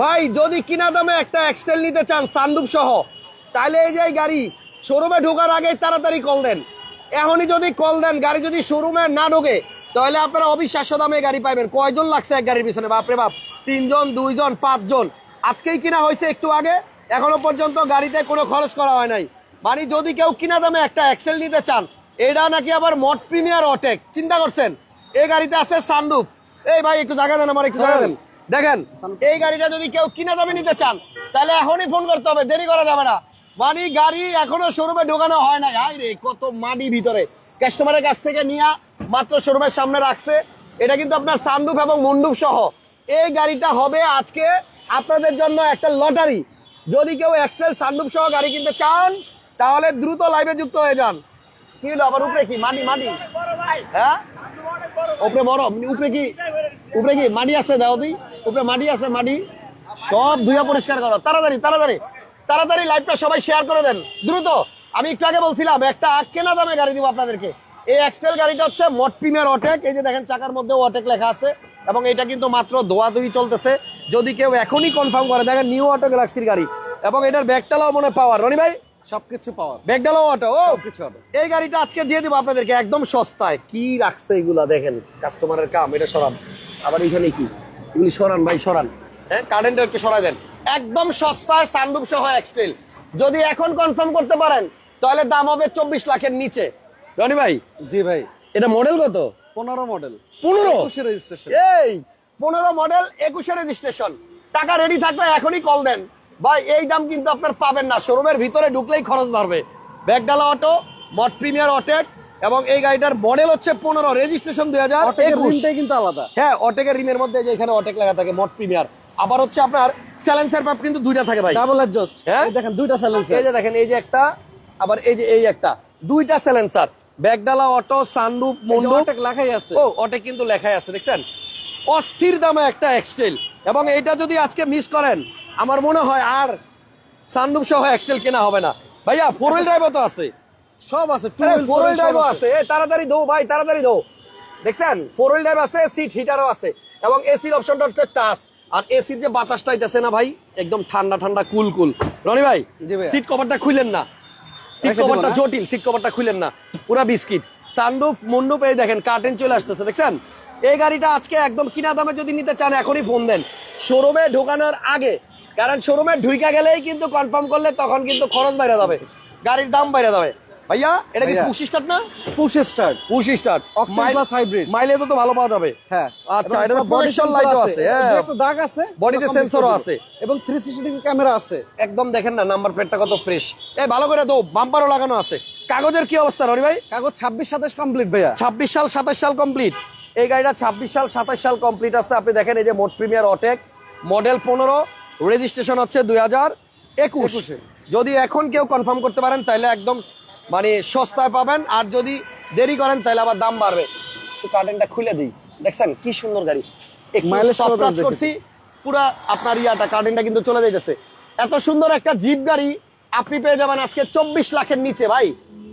ভাই যদি কিনা দামে একটা এক্সটেল নিতে চান সানরুফ সহ তাহলে এই যে এই গাড়ি শোরুমে ঢোকার আগে তাড়াতাড়ি কল দেন। এখনই যদি কল দেন গাড়ি যদি শোরুমে না ঢোকে তাহলে আপনারা অবিশ্বাস্য দামে গাড়ি পাইবেন। কয়জন লাগছে এক গাড়ির পিছনে? বাপরে বাপ তিনজন দুইজন পাঁচজন। আজকেই কিনা হয়েছে একটু আগে এখনও পর্যন্ত গাড়িতে কোনো খরচ করা হয় নাই। মানে যদি কেউ কিনা দামে একটা এক্সেল নিতে চান এটা নাকি আবার মট প্রিমিয়ার অটেক। চিন্তা করছেন? এই গাড়িতে আছে সানরুফ এই ভাই একটু জায়গা দেন আমার একটু জায়গা দেন। দেখেন, এই গাড়িটা যদি কেউ কিনা দামে নিতে চান, তাহলে এখনই ফোন করতে হবে, দেরি করা যাবে না। মানে গাড়ি এখনও শোরুমে ঢোকানো হয় না হাই রে, কত মাটি ভিতরে। কাস্টমারের কাছ থেকে নিয়ে মাত্র শোরুমের সামনে রাখছে। এটা কিন্তু আপনার সানরুফ এবং মুন্ডুপ সহ। এই গাড়িটা হবে আজকে আপনাদের জন্য একটা লটারি যদি কেউ এক্সেল সানরুফ সহ গাড়ি কিনতে চান, তাহলে দ্রুত লাইভে যুক্ত হয়ে যান। কি হলো আবার, উপরে কি? মাটি মাটি? হ্যাঁ? উপরে বড় উপরে কি? উপরে কি? মাটি আছে দাও তুই উপরে মাটি আছে মাটি। সব ধুয়া পরিষ্কার করো। তাড়াতাড়ি তাড়াতাড়ি। তাড়াতাড়ি লাইভটা সবাই শেয়ার করে দেন। দ্রুত। আমি একটু আগে বলছিলাম একটা কেনা দামে গাড়ি দিব আপনাদেরকে। এই এক্সটেল গাড়িটা হচ্ছে মট প্রিমিয়ার অটেক এই যে দেখেন চাকার মধ্যে অটেক লেখা আছে। এবং এটা কিন্তু মাত্র ধোয়াধুয়ি চলতেছে। যদি কেউ এখনই কনফার্ম করে দেখেন নিউ অটো গ্যালাক্সির গাড়ি। এবং এটার ব্যাগটালাও মনে পাওয়ার রনি ভাই? সবকিছু পাওয়ার ব্যাগডালাও অটো ও! কিছু হবে এই গাড়িটা আজকে দিয়ে দেবো আপনাদেরকে একদম সস্তায়। কি রাখছে এগুলা দেখেন। কাস্টমারের কাম এটা সরান। আবার এখানে কি? এগুলি সরান ভাই সরান। হ্যাঁ কারেন্ট একটু সরাই দেন। একদম সস্তায় সানরুফ সহ এক্সটেল যদি এখন কনফার্ম করতে পারেন তাহলে দাম হবে চব্বিশ লাখের নিচে। রনি ভাই জি ভাই। এটা মডেল কত? পনেরো মডেল পনেরো? রেজিস্ট্রেশন এই পনেরো মডেল একুশে রেজিস্ট্রেশন টাকা রেডি থাকবে এখনই কল দেন। ভাই এই দাম কিন্তু আপনার পাবেন না। শোরুমের ভিতরে ঢুকলেই খরচ বাড়বে। ব্যাগডালা অটো মড প্রিমিয়ার অটেক এবং এই গাড়িটার মডেল হচ্ছে পনেরো রেজিস্ট্রেশন দুই হাজার একুশ। কিন্তু আলাদা। হ্যাঁ অটেকের রিমের মধ্যে যে এখানে অটেক লেখা থাকে মড প্রিমিয়ার। আবার হচ্ছে আপনার স্যালেন্সার পাপ কিন্তু দুইটা থাকে ভাই। ডাবল অ্যাডজাস্ট হ্যাঁ? দেখেন দুইটা সাইলেন্সার এই যে দেখেন এই যে একটা আবার এই যে এই একটা দুইটা স্যালেন্সার ব্যাগডালা অটো সানরুফ মন্ডপ। অনেক লেখাই আছে। ও ওটা কিন্তু লেখাই আছে দেখছেন? অস্থির দামে একটা এক্সটেল এবং এটা যদি আজকে মিস করেন আমার মনে হয় আর সানরুফ সহ এক্সটেল কেনা হবে না। ভাইয়া ফোর হুইল ড্রাইভও তো আছে। সব আছে ফোর হুইল ড্রাইভও আছে। এ, তাড়াতাড়ি দো ভাই তাড়াতাড়ি দো দেখছেন? ফোর হুইল ড্রাইভ আছে সিট হিটারও আছে। এবং এসির অপশনটা হচ্ছে টাচ আর এসির যে বাতাসটা আইতেছে না ভাই একদম ঠান্ডা ঠান্ডা কুল কুল। রনি ভাই সিট কভারটা খুলেন না। সিট কভারটা জটিল সিট কভারটা খুলেন না। পুরা বিস্কিট। সানরুফ মুন্ডুপ এই দেখেন কার্টেন চলে আসতেছে দেখছেন? এই গাড়িটা আজকে একদম কিনা দামে যদি নিতে চান এখনই ফোন দেন। শোরুমে ঢোকানোর আগে। কারণ শোরুমে ঢুইকা গেলেই কিন্তু কনফার্ম করলে তখন কিন্তু খরচ বাইরে যাবে। গাড়ির দাম বাইরে যাবে। ভাইয়া এটা কি পুশ স্টার্ট না? Push start push start plus hybrid। Mileage তো ভালো পাওয়া যাবে। হ্যাঁ। আচ্ছা, এটা তো একটা body projection sensor light ও আছে। হ্যাঁ। একটা দাগ আছে Bodyতে complete sensor ও করে আছে। এবং থ্রি সিক্সটি ক্যামেরা আছে। একদম দেখেন না নাম্বার প্লেটটা কত ফ্রেশ এই ভালো করে দো বাম্পারও লাগানো আছে। কাগজের কি অবস্থা রনি ভাই? কাগজ ছাব্বিশ সাতাশ কমপ্লিট ভাইয়া। ছাব্বিশ সাল সাতাশ সাল কমপ্লিট এই গাড়িটা ছাব্বিশ সাল সাতাশ সাল কমপ্লিট আছে। আপনি দেখেন এই যে মোট প্রিমিয়ার অটেক। মডেল পনেরো রেজিস্ট্রেশন হচ্ছে দুই হাজার একুশ। একুশে। যদি এখন কেউ কনফার্ম করতে পারেন তাহলে একদম মানে সস্তায় পাবেন আর যদি দেরি করেন তাহলে আবার দাম বাড়বে। কার্টেনটা খুলে দিই। দেখছেন কি সুন্দর গাড়ি? করছি পুরা আপনার ইয়াটা কার্টেনটা কিন্তু চলে যাইতেছে। এত সুন্দর একটা জিপ গাড়ি আপনি পেয়ে যাবেন আজকে চব্বিশ লাখের নিচে ভাই।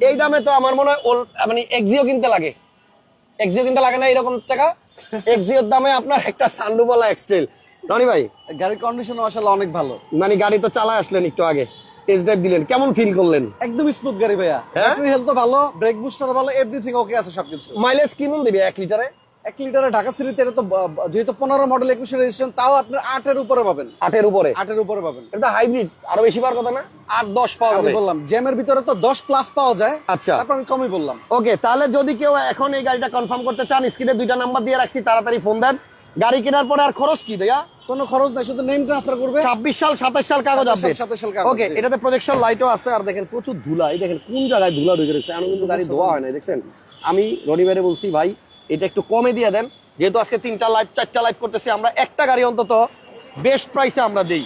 এই দামে তো আমার মনে হয় মানে এক্সিও কিনতে লাগে। এক্সিও কিনতে লাগে না এরকম টাকা? এক্সিওর দামে আপনার একটা সানরুবলা এক্সটেল রনি ভাই? গাড়ির কন্ডিশন আসলে অনেক ভালো। মানে গাড়ি তো চালায় আসলেন একটু আগে। টেস্ট ড্রাইভ দিলেন। কেমন ফিল করলেন? একদম স্মুথ গাড়ি ভাইয়া? ব্যাটারি হেলথ ভালো ব্রেক বুস্টার ভালো এভরিথিং ওকে আছে সবকিছু। মাইলেজ কিনুন দিবে এক লিটারে এক লিটারে ঢাকা সিটিতে এটা তো যেহেতু পনেরো মডেল একুশে রেজিস্ট্রেশন তাও আপনার আটের উপরে পাবেন। আটের উপরে? আটের উপরে পাবেন। এটা হাইব্রিড আরও বেশি পাওয়ার কথা না? আট দশ পাওয়া যাবে। বললাম জ্যামের ভিতরে তো দশ প্লাস পাওয়া যায়। আচ্ছা। তারপর আমি কমই বললাম। ওকে তাহলে যদি কেউ এখন এই গাড়িটা কনফার্ম করতে চান স্ক্রিনে দুইটা নাম্বার দিয়ে রাখছি তাড়াতাড়ি ফোন দেন। গাড়ি কেনার পরে আর খরচ কি ভাইয়া? কোনো খরচ নাই শুধু নেম ট্রান্সফার করবে। ছাব্বিশ সাল সাতাশ সাল কাগজ 27 আপডেট 27 সাল কাগজ, ওকে এটাতে প্রজেকশন লাইটও আছে আর দেখেন প্রচুর ধুলা। এই দেখেন কোন জায়গায় ধুলা ঢুকে রেখেছে এমন কিন্তু গাড়ি ধোয়া হয় না দেখছেন? আমি রনিবারে বলছি ভাই এটা একটু কমে দিয়ে দেন। যেহেতু আজকে তিনটা লাইভ চারটা লাইভ করতেছি আমরা একটা গাড়ি অন্তত বেস্ট প্রাইসে আমরা দেই।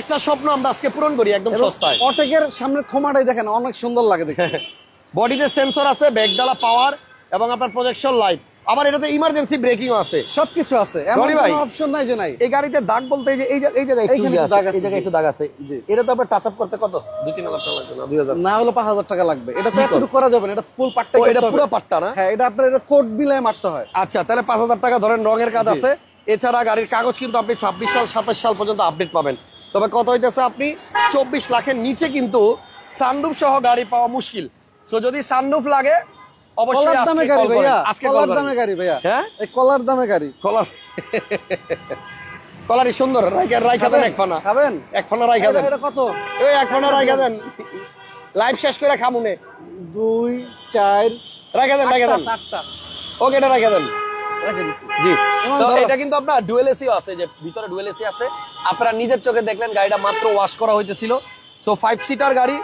একটা স্বপ্ন আমরা আজকে পূরণ করি একদম সস্তায়। অটেকের সামনের খোমাটাই দেখেন অনেক সুন্দর লাগে দেখতে। বডিতে সেন্সর আছে ব্যাকডালা পাওয়ার এবং আপনার প্রজেকশন লাইট আবার এটাতে ইমার্জেন্সি ব্রেকিং আছে। সবকিছু আছে। এমন কোনো অপশন নাই যে নাই। এই গাড়িতে দাগ বলতে এই যে এই এই জায়গায় একটু ইয়ে দাগ আছে, এই জায়গায় একটু দাগ আছে। জি। এটা তো আবার টাচ আপ করতে কত? দুই তিন হাজার টাকা লাগবে না দুই হাজার। না হলে পাঁচ হাজার টাকা লাগবে। এটা তো এতটুকু করা যাবে না এটা ফুল পাট্টা এটা পুরো পাট্টা না? হ্যাঁ এটা আপনার এটা কোট বিলে মারতে হয়। আচ্ছা তাহলে পাঁচ হাজার টাকা ধরেন রঙের কাজ আছে। এছাড়া গাড়ির কাগজ কিন্তু আপনি ছাব্বিশ সাল সাতাশ সাল পর্যন্ত আপডেট পাবেন। তবে কত হইতেছে আপনি? চব্বিশ লাখের নিচে কিন্তু সানরুফ সহ গাড়ি পাওয়া মুশকিল। তো যদি সানরুফ লাগে অবশ্যই দামে গাড়ি ভাইয়া আজকে কলার দামে গাড়ি ভাইয়া। হ্যাঁ? এই কলার দামে গাড়ি। কলার কলারই সুন্দর রাইখা রাইখা দেন এক ফানা খাবেন? এক ফানা রাইখা দেন। এটা- এটা কত? এই এক ফানা রাইখা দেন। লাইভ শেষ করে খামুনে দুই চার রাইখা দেন রাইখা দেন। আটটা, আটটা ওকে এটা রাইখা দেন। জি। কিন্তু আপনার ডুয়েল এসিও আছে যে ভিতরে ডুয়েল এসি আছে। আপনারা নিজের চোখে দেখলেন গাড়িটা মাত্র ওয়াশ করা হইতেছিল। সো ফাইভ সিটার গাড়ি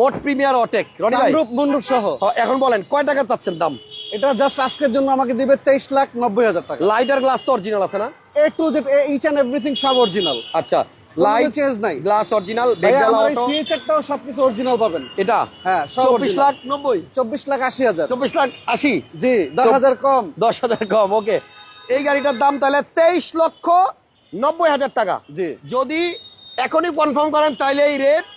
মোট প্রিমিয়ার অটেক। রনি ভাই? সানরূপ মন্ডপ সহ। এখন বলেন কয় টাকা চাচ্ছেন দাম? এটা জাস্ট আজকের জন্য আমাকে দিবে তেইশ লাখ নব্বই হাজার টাকা। লাইটার গ্লাস তো অরিজিনাল আছে না? A to Z each and everything সব অরিজিনাল আচ্ছা লাইট চেঞ্জ নাই। গ্লাস অরিজিনাল বেগডালা আমার এই অটো সিএচআরটাও সবকিছু অরিজিনাল পাবেন। এটা? হ্যাঁ সব চব্বিশ অরিজিনাল লাখ নব্বই? চব্বিশ লাখ আশি হাজার। চব্বিশ লাখ আশি? জি দশ হাজার কম। দশ হাজার কম ওকে। এই গাড়িটার দাম তাহলে তেইশ লক্ষ নব্বই হাজার টাকা। জি। যদি এখনই কনফার্ম করেন তাহলে এই রেট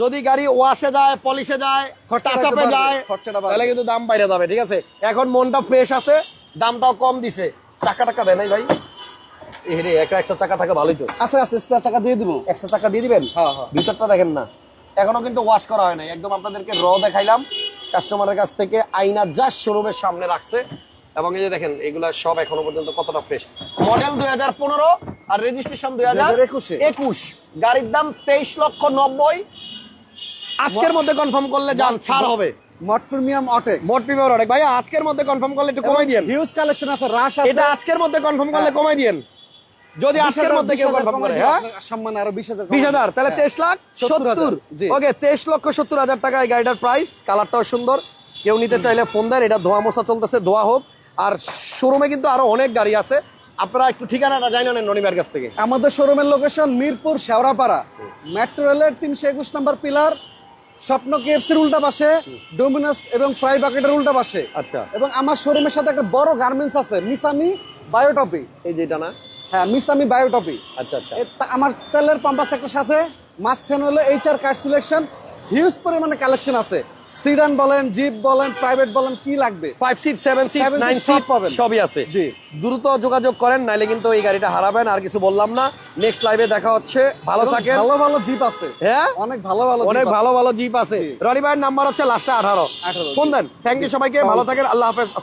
যদি গাড়ি ওয়াশে যায় পলিশে যায় টাচাপে যায় তাহলে কিন্তু দাম বাইরে যাবে ঠিক আছে? এখন মনটা ফ্রেশ আছে দামটাও কম দিছে। টাকা টাকা দেয় নাই ভাই? রে একটা একশো টাকা থাকে ভালোই তো। আছে আছে স্পেয়ার চাকা দিয়ে দিব। একশো টাকা দিয়ে দিবেন? হ্যাঁ হ্যাঁ। ভিতরটা দেখেন না। এখনও কিন্তু ওয়াশ করা হয় নাই। একদম আপনাদেরকে র দেখাইলাম। কাস্টমারের কাছ থেকে আইনা জাস্ট শোরুমের সামনে রাখছে। এবং এই যে দেখেন এগুলা সব এখনও পর্যন্ত কতটা ফ্রেশ মডেল দুই হাজার পনেরো আর রেজিস্ট্রেশন দুই হাজার 2021 একুশ। গাড়ির দাম তেইশ লক্ষ নব্বই। আজকের মধ্যে কনফার্ম করলে যান ছাড় হবে। মড প্রিমিয়াম অটেক মোট প্রিমিয়ার অনেক ভাই আজকের মধ্যে কনফার্ম করলে একটু কমাই দিয়েন। হিউজ কালেকশন আছে রাশ আছে। এটা আজকের মধ্যে কনফার্ম করলে হ্যাঁ। কমাই দিয়েন। যদি আজকের মধ্যে কেউ কনফার্ম করে হ্যাঁ? সম্মানে আরও বিশ হাজার বিশ হাজার তাহলে তেইশ লাখ 70,000 সত্তর জি। ওকে তেইশ লক্ষ সত্তর হাজার টাকা এই গাড়িটার প্রাইস কালারটাও সুন্দর। কেউ নিতে চাইলে ফোন দেন এটা ধোয়া মোছা চলতেছে ধোয়া হোক। আর শোরুমে কিন্তু আরও অনেক গাড়ি আছে। আপনারা একটু ঠিকানাটা জানেন রনিবার কাছ থেকে। আমাদের শোরুমের লোকেশন মিরপুর শেওড়াপাড়া। মেট্রো রেলের তিনশো একুশ নম্বর পিলার। স্বপ্ন কেএফসির উল্টা পাশে ডোমিনোস এবং ফ্রাই বাকেটের উল্টা পাশে। আচ্ছা। এবং আমার শোরুমের সাথে একটা বড় গার্মেন্টস আছে মিসামি বায়োটপি এই যেটা না? হ্যাঁ মিসামি বায়োটপি আচ্ছা আচ্ছা। আমার তেলের পাম্পাস একটা সাথে মাঝখানে হলো এইচআর কার্ড সিলেকশন হিউজ পরিমাণে কালেকশন আছে। সিডান বলেন জিপ বলেন প্রাইভেট বলেন কি লাগবে? Five seat seven seat nine seat পাবেন। সবই আছে। জি। দ্রুত যোগাযোগ করেন নাইলে কিন্তু এই গাড়িটা হারাবেন আর কিছু বললাম না। নেক্সট লাইভে দেখা হচ্ছে। ভালো থাকে থাকেন। ভালো ভালো জিপ আছে। হ্যাঁ? অনেক ভালো ভালো অনেক ভালো ভালো জিপ আছে। রনি ভাইয়ের নাম্বার হচ্ছে লাস্টে আঠারো। 18 ফোন দেন। থ্যাংক ইউ সবাইকে। ভালো থাকেন। আল্লাহ হাফেজ।